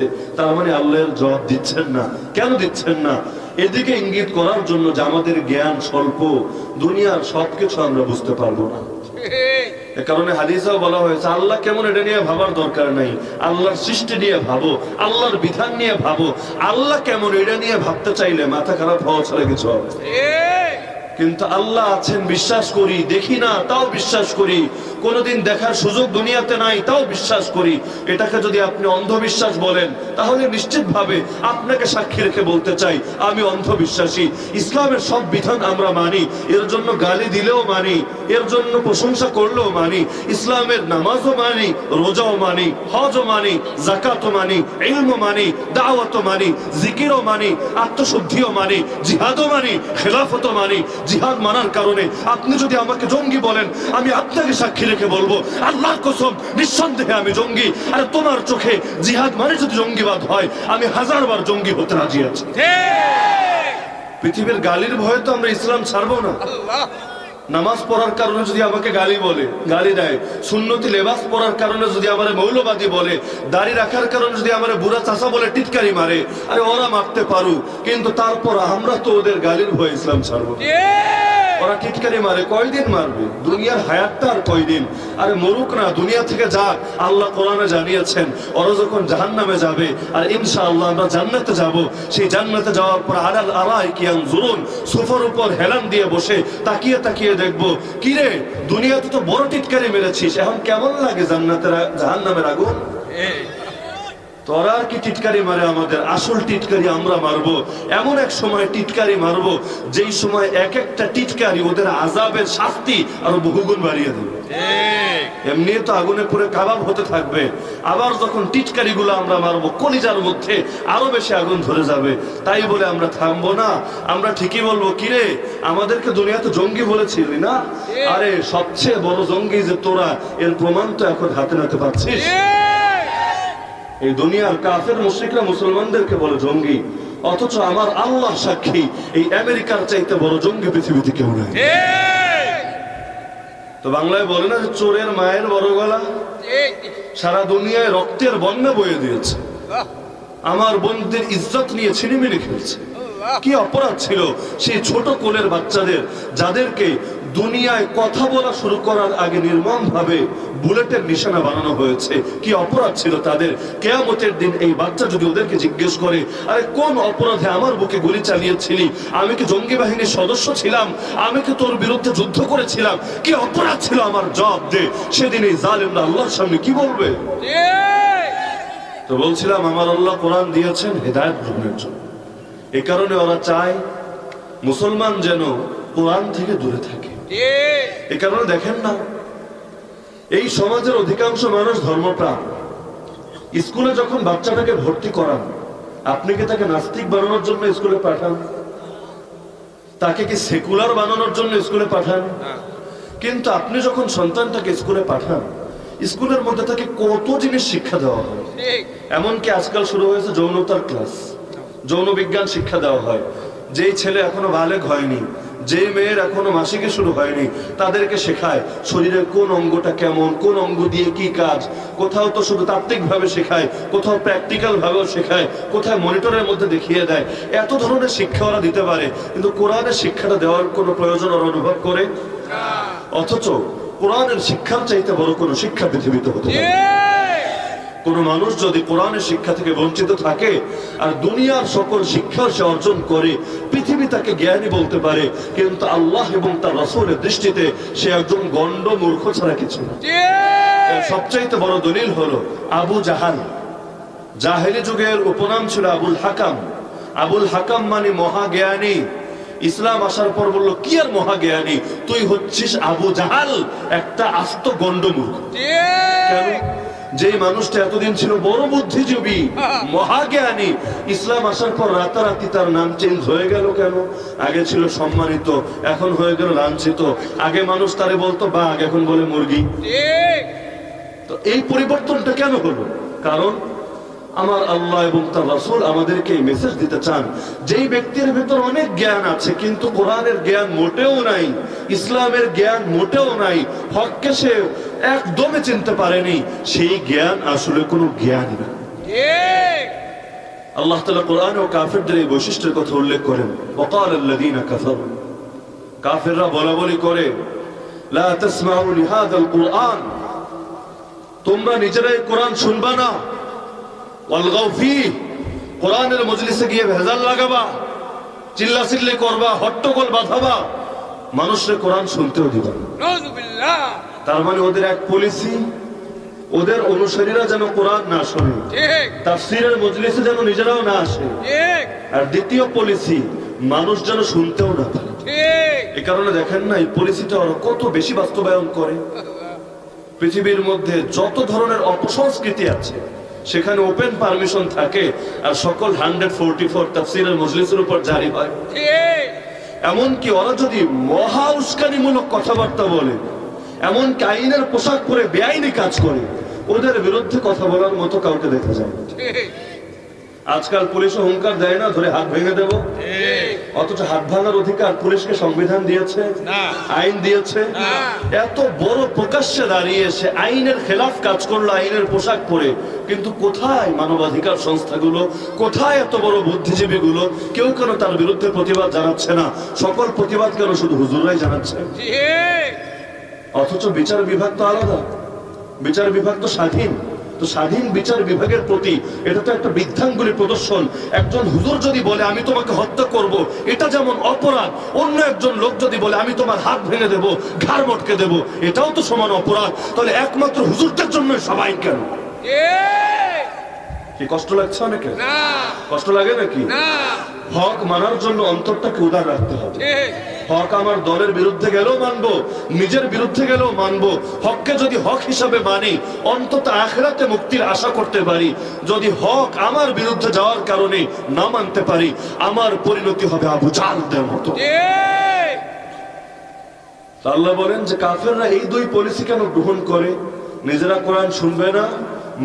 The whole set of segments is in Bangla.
হয়েছে তার মানে আল্লাহর জবাব দিচ্ছেন না। কেন দিচ্ছেন না? এদিকে ইঙ্গিত করার জন্য যে আমাদের জ্ঞান স্বল্প, দুনিয়ার সবকিছু আমরা বুঝতে পারব না। কারণে হাদিসেও বলা হয়েছে, আল্লাহ কেমন এটা নিয়ে ভাবার দরকার নাই। আল্লাহর সৃষ্টি নিয়ে ভাবো, আল্লাহর বিধান নিয়ে ভাবো। আল্লাহ কেমন এটা নিয়ে ভাবতে চাইলে মাথা খারাপ হওয়া ছাড়া কিছু হবে। কিন্তু আল্লাহ আছেন, বিশ্বাস করি। দেখি না, তাও বিশ্বাস করি। কোনোদিন দেখার সুযোগ দুনিয়াতে নাই, তাও বিশ্বাস করি। এটাকে যদি আপনি অন্ধবিশ্বাস বলেন, তাহলে নিশ্চিতভাবে আপনাকে সাক্ষী রেখে বলতে চাই, আমি অন্ধবিশ্বাসী। ইসলামের সব বিধান আমরা মানি, এর জন্য গালি দিলেও মানি, এর জন্য প্রশংসা করলেও মানি, ইসলামের নামাজও মানি, রোজাও মানি, হজও মানি জাকাতও মানি, ইলমও মানি, দাওয়াতও মানি, জিকিরও মানি, আত্মশুদ্ধিও মানি, জিহাদও মানি, খেলাফতও মানি জিহাদ মানার কারণে আপনি যদি আমাকে জঙ্গি বলেন আমি আপনাকে সাক্ষী রেখে বলব আল্লাহ কসম নিঃসন্দেহে আমি জঙ্গি। আর তোমার চোখে জিহাদ মানে যদি জঙ্গিবাদ হয় আমি হাজার বার জঙ্গি হতে রাজি আছি। পৃথিবীর গালির ভয়ে তো আমরা ইসলাম ছাড়বো না। নামাজ পড়ার কারণে যদি আমাকে গালি বলে, গালি দেয়। সুন্নতি লেবাস পড়ার কারণে যদি আমার মৌলবাদী বলে, দাড়ি রাখার কারণে যদি আমার বুড়া চাষা বলে টিটকারি মারে, আরে ওরা মারতে পারু কিন্তু তারপর আমরা তো ওদের গালির ভয়ে ইসলাম ছাড়বো। ওরা টিটকারি মারে? কয়দিন মারবে? দুনিয়ার হায়াতটা আর কয়দিন? আরে মরুক না, দুনিয়া থেকে যাক। আল্লাহ কোরআনে জানিয়েছেন, ওরা যখন জাহান নামে যাবে, আর ইনশা আল্লাহ আমরা জান্নাতে যাব, সেই জান্নাতে যাওয়ার পর আলাল আলাই কিয়ান জুরুন সোফার উপর হেলান দিয়ে বসে তাকিয়ে তাকিয়ে দেখব কি রে দুনিয়াতে তো বড় টিটকারি মেরেছিস, এখন কেমন লাগে জান্নাতের জাহান নামের আগুন? তোরা আর কি টিটকারি মারে আমাদের? আসল টিটকারি আমরা মারবো। এমন এক সময় টিটকারি মারবো যেই সময় এক একটা টিটকারি ওদের আজাবের শাস্তি আরও বহুগুণ বাড়িয়ে দেবে। এমনি তো আগুনে পুরো কাবাব হতে থাকবে। আবার যখন টিটকারি গুলো আমরা মারবো কলিজার মধ্যে আরও বেশি আগুন ধরে যাবে। তাই বলে আমরা থামবো না। আমরা ঠিকই বলব কিরে আমাদেরকে দুনিয়াতে জঙ্গি বলেছিলি না? আরে সবচেয়ে বড় জঙ্গি যে তোরা এর প্রমাণ তো এখন হাতে নাতে পাচ্ছিস। এই দুনিয়ার কাফের মুশ্রিকরা মুসলমানদেরকে বলে জঙ্গি। অথচ আমার আল্লাহ সাক্ষী এই আমেরিকার চাইতে বড় জঙ্গি পৃথিবীতে কেউ নাই। তো বাংলায় বলে না যে চোরের মায়ের বড় গলা? সারা দুনিয়ায় রক্তের বন্যা বয়ে দিয়েছে। আমার বোনদের ইজ্জত নিয়ে ছিনিমিনি খেলছে। কি অপরাধ ছিল? সেই ছোট কোলের বাচ্চাদের যাদেরকে দুনিয়ায় কথা বলা শুরু করার আগে নির্মম ভাবে বুলেটের নিশানা বানানো হয়েছে কি অপরাধ ছিল তাদের? কেয়ামতের দিন এই বাচ্চা যদি ওদেরকে জিজ্ঞেস করে আরে কোন অপরাধে আমার বুকে গুলি চালিয়েছিলি? আমি কি জঙ্গি বাহিনীর সদস্য ছিলাম? আমি কি তোর বিরুদ্ধে যুদ্ধ করেছিলাম? কি অপরাধ ছিল আমার জবাব দে। সেদিন এই জালেমরা আল্লাহর সামনে কি বলবে? তো বলছিলাম আমার আল্লাহ কোরআন দিয়েছেন হেদায়ত গ্রহণের জন্য। এ কারণে ওরা চায় মুসলমান যেন কোরআন থেকে দূরে থাকে। এ কারণে দেখেন না এই সমাজের অধিকাংশ মানুষ ধর্মপ্রাণ। স্কুলে যখন বাচ্চাটাকে ভর্তি করান আপনি কি তাকে নাস্তিক বানানোর জন্য স্কুলে পাঠান? তাকে কি সেকুলার বানানোর জন্য স্কুলে পাঠান? কিন্তু আপনি যখন সন্তানটাকে স্কুলে পাঠান স্কুলের মধ্যে তাকে কত জিনিস শিক্ষা দেওয়া হয়? এমনকি আজকাল শুরু হয়েছে যৌনতার ক্লাস। যৌন বিজ্ঞান শিক্ষা দেওয়া হয়। যেই ছেলে এখনও বালেক হয়নি যে মেয়ের এখনও মাসিকে শুরু হয়নি তাদেরকে শেখায় শরীরের কোন অঙ্গটা কেমন কোন অঙ্গ দিয়ে কি কাজ। কোথাও তো শুধু তাত্ত্বিক ভাবে শেখায় কোথাও প্র্যাকটিক্যাল ভাবেও শেখায় কোথায় মনিটরের মধ্যে দেখিয়ে দেয়। এত ধরনের শিক্ষা ওরা দিতে পারে কিন্তু কোরআনের শিক্ষাটা দেওয়ার কোনো প্রয়োজন ওরা অনুভব করে? অথচ কোরআনের শিক্ষার চাইতে বড় কোনো শিক্ষা পৃথিবীতে হতে পারে। কোন মানুষ যদি কোরআনের শিক্ষা থেকে বঞ্চিত থাকে আর দুনিয়ার সকল শিক্ষা সে অর্জন করে পৃথিবী তাকে জ্ঞানী বলতে পারে কিন্তু আল্লাহ এবং তার রসুলের দৃষ্টিতে সে একজন গণ্ড মূর্খ ছাড়া কিছু না। সবচাইতে বড় দলিল হলো আবু জাহাল। জাহেলি যুগের উপনাম ছিল আবুল হাকাম। আবুল হাকাম মানে মহাজ্ঞানী। ইসলাম আসার পর বলল কি আর মহাজ্ঞানী? তুই হচ্ছিস আবু জাহাল একটা আস্ত গণ্ডমূর্খ কেন? যে মানুষটা এতদিন ছিল বড় বুদ্ধিজীবী মহাজ্ঞানী ইসলাম আসার পর রাতারাতি তার নাম চেঞ্জ হয়ে গেল কেন? আগে ছিল সম্মানিত এখন হয়ে গেল লাঞ্ছিত। আগে মানুষ তারে বলতো বাঘ এখন বলে মুরগি। তো এই পরিবর্তনটা কেন হলো? কারণ আমার আল্লাহ এবং তার রাসূল আমাদেরকে এই মেসেজ দিতে চান যেই ব্যক্তির ভেতর অনেক জ্ঞান আছে কিন্তু কোরআনের জ্ঞান মোটেও নাই ইসলামের জ্ঞান মোটেও নাই হককে সে একদমই চিনতে পারেনি। সেই জ্ঞান আসলে কোনো জ্ঞান না। আল্লাহ তালা কোরআন ও কাফেরদের এই বৈশিষ্ট্যের কথা উল্লেখ করেন। অকাল আল্লাদিনা কাফর। কাফেররা বলা বলি করে তোমরা নিজেরাই কোরআন শুনবা না। অলগাউফি কোরআনের মজলিসে গিয়ে ভেজাল লাগাবা চিল্লা চিল্লি করবা, হট্টগোল বাঁধাবা। মানুষের কোরআন শুনতেও দিবা তার মানে ওদের এক পলিসি ওদের অনুসারীরা যেন কোরআন না শোনে তাফসিরের মজলিসে যেন নিজেরাও না আসে। আর দ্বিতীয় পলিসি মানুষ যেন শুনতেও না পারে। এ কারণে দেখেন না এই পলিসিটা ওরা কত বেশি বাস্তবায়ন করে। পৃথিবীর মধ্যে যত ধরনের অপসংস্কৃতি আছে সেখানে ওপেন পারমিশন থাকে আর সকল হান্ড্রেড ফোরটি ফোর তাফসিরের মজলিসের উপর জারি হয়। এমনকি ওরা যদি মহা উস্কানিমূলক কথাবার্তা বলে এমনকি আইনের পোশাক পরে বেআইনি কাজ করে ওদের বিরুদ্ধে কথা বলার মতো কাউকে দেখা যায়। আজকাল পুলিশ হুঙ্কার দেয় না ধরে হাত ভেঙে দেবো। অথচ হাত ভাঙার অধিকার পুলিশকে সংবিধান দিয়েছে আইন দিয়েছে। এত বড় প্রকাশ্যে দাঁড়িয়ে সে আইনের খেলাফ কাজ করল আইনের পোশাক পরে কিন্তু কোথায় মানবাধিকার সংস্থাগুলো কোথায় এত বড় বুদ্ধিজীবী গুলো কেউ কেন তার বিরুদ্ধে প্রতিবাদ জানাচ্ছে না? সকল প্রতিবাদ কেন শুধু হুজুরাই জানাচ্ছে? অথচ বিচার বিভাগ তো আলাদা। বিচার বিভাগ তো স্বাধীন। তো স্বাধীন বিচার বিভাগের প্রতি এটা তো একটা বৃদ্ধাঙ্গুলি প্রদর্শন। একজন হুজুর যদি বলে আমি তোমাকে হত্যা করব এটা যেমন অপরাধ অন্য একজন লোক যদি বলে আমি তোমার হাত ভেঙে দেব ঘাড় মটকে দেব এটাও তো সমান অপরাধ। তাহলে একমাত্র হুজুরটার জন্য সবাই কেন? কি কষ্ট লাগছে অনেকে কষ্ট লাগে নাকি? হক মানার জন্য অন্তরটাকে উদার রাখতে হবে। হক আমার দলের বিরুদ্ধে গেলেও মানবো, নিজের বিরুদ্ধে গেলেও মানবো। হককে যদি হক হিসাবে মানি, অন্তত আখেরাতে মুক্তির আশা করতে পারি। যদি হক আমার বিরুদ্ধে যাওয়ার কারণে না মানতে পারি, আমার পরিণতি হবে আবু জালদের মতো। আল্লাহ বলেন যে কাফেররা এই দুই পলিসি কেন গ্রহণ করে? নিজেরা কোরআন শুনবে না?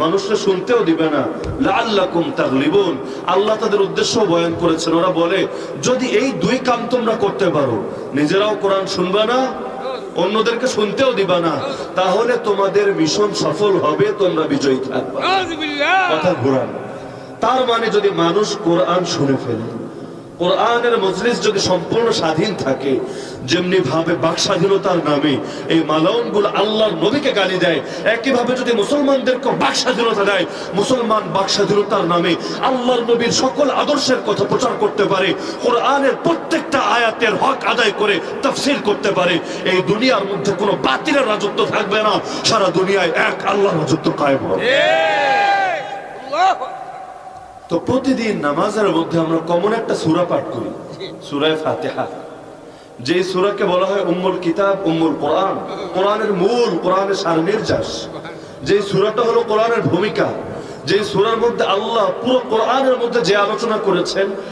মানুষরা শুনতেও দিবে না। লাল্লাকুম তাগলিবুন। আল্লাহ তাদের উদ্দেশ্য বয়ান করেছেন। ওরা বলে যদি এই দুই কাম তোমরা করতে পারো নিজেরাও কোরআন শুনবে না অন্যদেরকে শুনতেও দিবা না তাহলে তোমাদের মিশন সফল হবে তোমরা বিজয়ী থাকবে। কথা ঘুরান। তার মানে যদি মানুষ কোরআন শুনে ফেলে কোরআনের মজলিস যদি সম্পূর্ণ স্বাধীন থাকে, যেমনি ভাবে বাক স্বাধীনতার নামে এই মালাউনগুলো আল্লাহর নবীকে গালি দেয়, একইভাবে যদি মুসলমানদেরকে বাক স্বাধীনতা দেয়, মুসলমান বাক স্বাধীনতার নামে আল্লাহর নবীর সকল আদর্শের কথা প্রচার করতে পারে, কোরআনের প্রত্যেকটা আয়াতের হক আদায় করে তাফসীর করতে পারে, এই দুনিয়ার মধ্যে কোনো বাতিলের রাজত্ব থাকবে না, সারা দুনিয়ায় এক আল্লাহর রাজত্ব কায়েম হবে। আল্লাহ তো প্রতিদিন নামাজের মধ্যে আমরা কমন একটা সুরা পাঠ করি, সুরায় ফাতেহা। যে সুরাকে বলা হয় উম্মুল কিতাব, উম্মুল কোরআন, কোরআনের মূল, কোরআনের সার নির্যাস যে সুরাটা হলো কোরআনের ভূমিকা যে সুরার মধ্যে আল্লাহ পুরো কোরআনের মধ্যে যে আলোচনা করেছেন